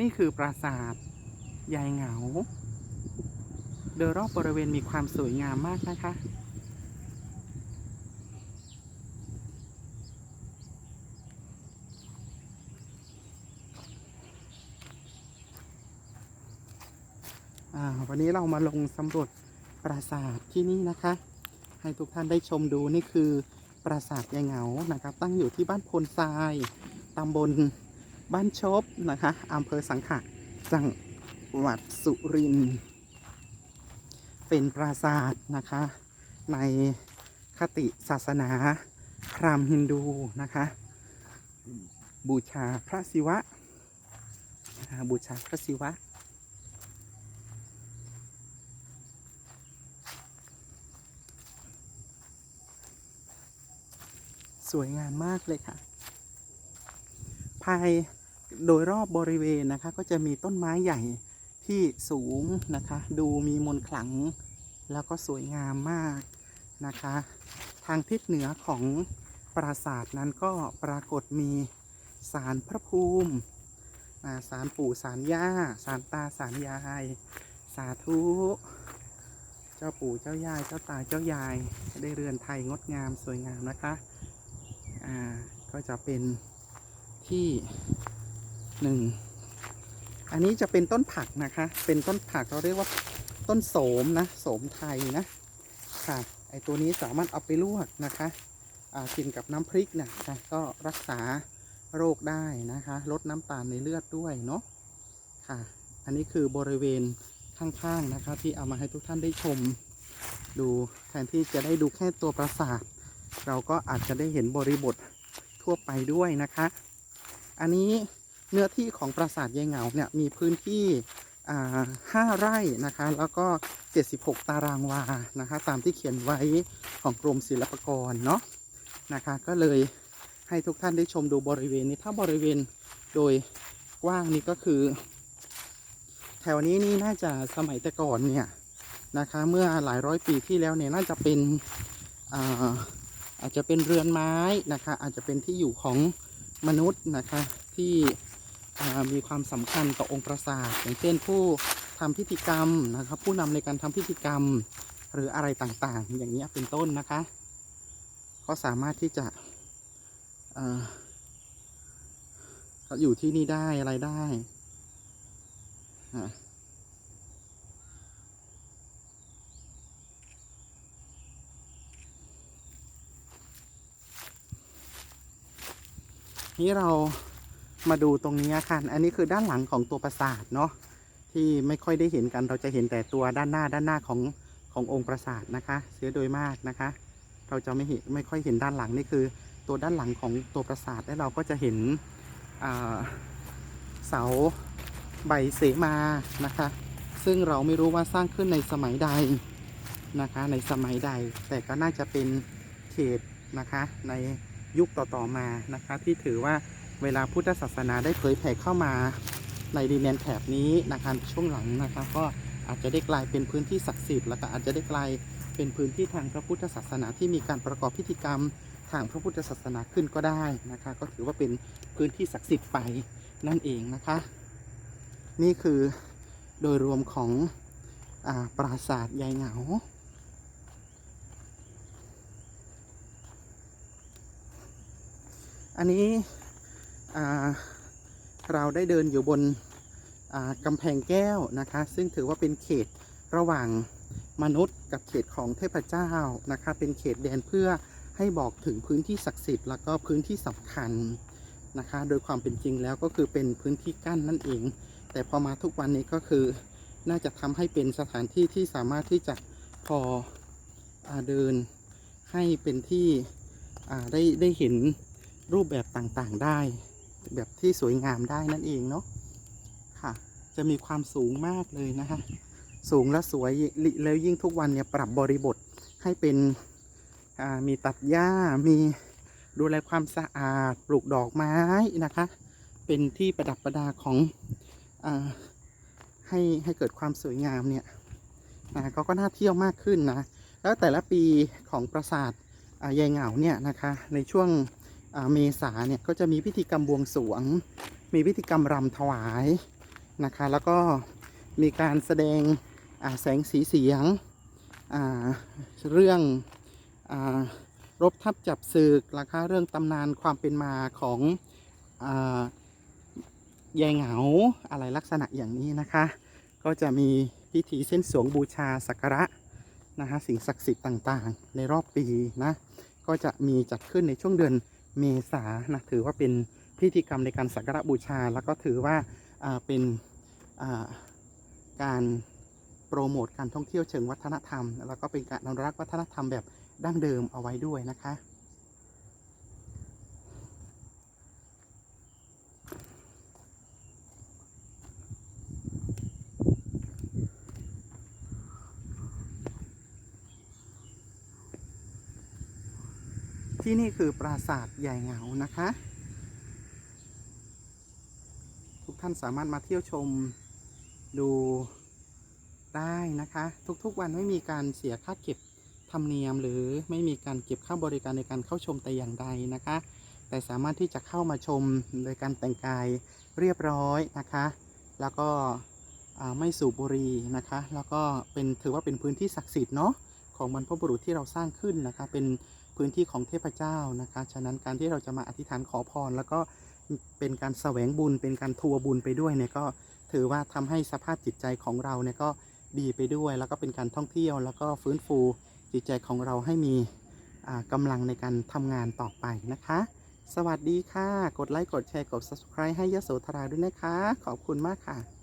นี่คือปราสาทยายเหงา โดยรอบบริเวณมีความสวยงามมากนะคะอ่าวันนี้เรามาลงสำรวจปราสาทที่นี่นะคะ ให้ทุกท่านได้ชมดูนี่คือปราสาทยายเหงานะครับ ตั้งอยู่ที่บ้านพลทรายตำบล บ้านชบนะคะอำเภอสังขะจังหวัดสุรินทร์เป็นปราสาทนะคะ ในคติศาสนาพราหมณ์ฮินดูนะคะ บูชาพระศิวะนะคะบูชาพระศิวะสวยงามมากเลยค่ะ ภายโดยรอบบริเวณนะคะ ก็จะมีต้นไม้ใหญ่ที่สูงนะคะ ดูมีมนขลัง แล้วก็สวยงามมากนะคะ ทางทิศเหนือของปราสาทนั้นก็ปรากฏมีสารพระภูมิอ่าสารปู่สารย่าสารตาสารยาย สาธุ เจ้าปู่เจ้ายายเจ้าตาเจ้ายายได้เรือนไทยงดงามสวยงามนะคะ อ่า ก็จะเป็น ที่หนึ่งอันนี้จะเป็นต้นผักนะคะ เป็นต้นผักเราเรียกว่าต้นโสมนะ โสมไทยนะ ค่ะ ไอตัวนี้สามารถเอาไปลวกนะคะกินกับน้ำพริกนะคะ ก็รักษาโรคได้นะคะ ลดน้ำตาลในเลือดด้วยเนาะ ค่ะ อันนี้คือบริเวณข้างๆนะคะ ที่เอามาให้ทุกท่านได้ชม ดูแทนที่จะได้ดูแค่ตัวปราสาท เราก็อาจจะได้เห็นบริบททั่วไปด้วยนะคะ อันนี้เนื้อที่ของปราสาทยายเหงาเนี่ยมีพื้นที่อ่าห้าไร่นะคะ แล้วก็ 76 ตารางวานะคะ ตามที่เขียนไว้ของกรมศิลปากรเนาะนะคะ ก็เลยให้ทุกท่านได้ชมดูบริเวณนี้ ถ้าบริเวณโดยกว้างนี้ก็คือ แถวนี้นี่น่าจะสมัยแต่ก่อนเนี่ยนะคะ เมื่อหลายร้อยปีที่แล้วเนี่ยน่าจะเป็นอาอาจจะเป็นเรือนไม้นะคะ อาจจะเป็นที่อยู่ของ มนุษย์นะคะที่มีความสำคัญต่อองค์ประสาท อย่างเช่นผู้ทำพิธีกรรมนะครับ ผู้นำในการทำพิธีกรรมหรืออะไรต่างๆ อย่างนี้ยเป็นต้นนะคะ ก็สามารถที่จะเอ่อเขาอยู่ที่นี่ได้อะไรได้ นี่เรามาดูตรงนี้ค่ะอันนี้คือด้านหลังของตัวปราสาทเนาะที่ไม่ค่อยได้เห็นกันเราจะเห็นแต่ตัวด้านหน้าด้านหน้าของขององค์ปราสาทนะคะ เสียโดยมากนะคะ เราจะไม่เห็นไม่ค่อยเห็นด้านหลังนี่คือ ตัวด้านหลังของตัวปราสาทและเราก็จะเห็นเสาใบเสมานะคะ ซึ่งเราไม่รู้ว่าสร้างขึ้นในสมัยใดนะคะ ในสมัยใดแต่ก็น่าจะเป็นเขตนะคะใน ยุคต่อๆมานะคะที่ถือว่าเวลาพุทธศาสนาได้เผยแผ่เข้ามาในดินแดนแถบนี้นะคะช่วงหลังนะคะก็อาจจะได้กลายเป็นพื้นที่ศักดิ์สิทธิ์แล้วก็อาจจะได้กลายเป็นพื้นที่ทางพระพุทธศาสนาที่มีการประกอบพิธีกรรมทางพระพุทธศาสนาขึ้นก็ได้นะคะ ก็ถือว่าเป็นพื้นที่ศักดิ์สิทธิ์ไปนั่นเองนะคะ นี่คือโดยรวมของอปราสาทยายเหงา อันนี้เราได้เดินอยู่บนกำแพงแก้วนะคะ ซึ่งถือว่าเป็นเขตระหว่างมนุษย์กับเขตของเทพเจ้านะคะ เป็นเขตแดนเพื่อให้บอกถึงพื้นที่ศักดิ์สิทธิ์แล้วก็พื้นที่สำคัญนะคะ โดยความเป็นจริงแล้วก็คือเป็นพื้นที่กั้นนั่นเอง แต่พอมาทุกวันนี้ก็คือน่าจะทำให้เป็นสถานที่ที่สามารถที่จะพออเดินให้เป็นที่ได้ได้เห็น รูปแบบต่างๆได้ แบบที่สวยงามได้นั่นเองเนาะค่ะ จะมีความสูงมากเลยนะคะ สูงและสวยแล้วยิ่งทุกวันเนี่ยปรับบริบทให้เป็นอ่ามีตัดหญ้ามีดูแลความสะอาดปลูกดอกไม้นะคะ เป็นที่ประดับประดาของอาให้ให้เกิดความสวยงามเนี่ยอ่าก็ก็น่าเที่ยวมากขึ้นนะ แล้วแต่ละปีของปราสาทอ่ายายเหงาเนี่ยนะคะ ในช่วง เมษาเนี่ยก็จะมีพิธีกรรมบวงสรวง มีพิธีกรรมรำถวายนะคะ แล้วก็มีการแสดงแสงสีเสียงเรื่องอรบทับจับศึกนะคะเรื่องตำนานความเป็นมาของยายเหงาอะไรลักษณะอย่างนี้นะคะ ก็จะมีพิธีเส้นสวงบูชาสักการะนะคะสิ่งศักดิ์สิทธิ์ต่างๆ ในรอบปีนะก็จะมีจัดขึ้นในช่วงเดือน เมษานะถือว่าเป็นพิธีกรรมในการสักการะบูชา แล้วก็ถือว่าเป็นการโปรโมทการท่องเที่ยวเชิงวัฒนธรรม แล้วก็เป็นการอนุรักษ์วัฒนธรรมแบบดั้งเดิมเอาไว้ด้วยนะคะ ที่นี่คือปราสาทใหญ่เหงานะคะ ทุกท่านสามารถมาเที่ยวชมดูได้นะคะ ทุกๆวันไม่มีการเสียค่าเก็บธรรมเนียม หรือไม่มีการเก็บค่าบริการในการเข้าชมแต่อย่างใดนะคะ แต่สามารถที่จะเข้ามาชมโดยการแต่งกายเรียบร้อยนะคะ แล้วก็ไม่สูบบุหรี่นะคะ แล้วก็เป็นถือว่าเป็นพื้นที่ศักดิ์สิทธิ์เนาะของบรรพบุรุษที่เราสร้างขึ้นนะคะเป็น พื้นที่ของเทพเจ้านะคะ ฉะนั้นการที่เราจะมาอธิษฐานขอพร แล้วก็เป็นการแสวงบุญ เป็นการทัวร์บุญไปด้วยเนี่ยก็ถือว่าทำให้สภาพจิตใจของเราเนี่ยก็ดีไปด้วย แล้วก็เป็นการท่องเที่ยว แล้วก็ฟื้นฟูจิตใจของเราให้มีอ่ากำลังในการทำงานต่อไปนะคะ สวัสดีค่ะ กดไลค์ กดแชร์ กด subscribe ให้ยโสธราด้วยนะคะ ขอบคุณมากค่ะ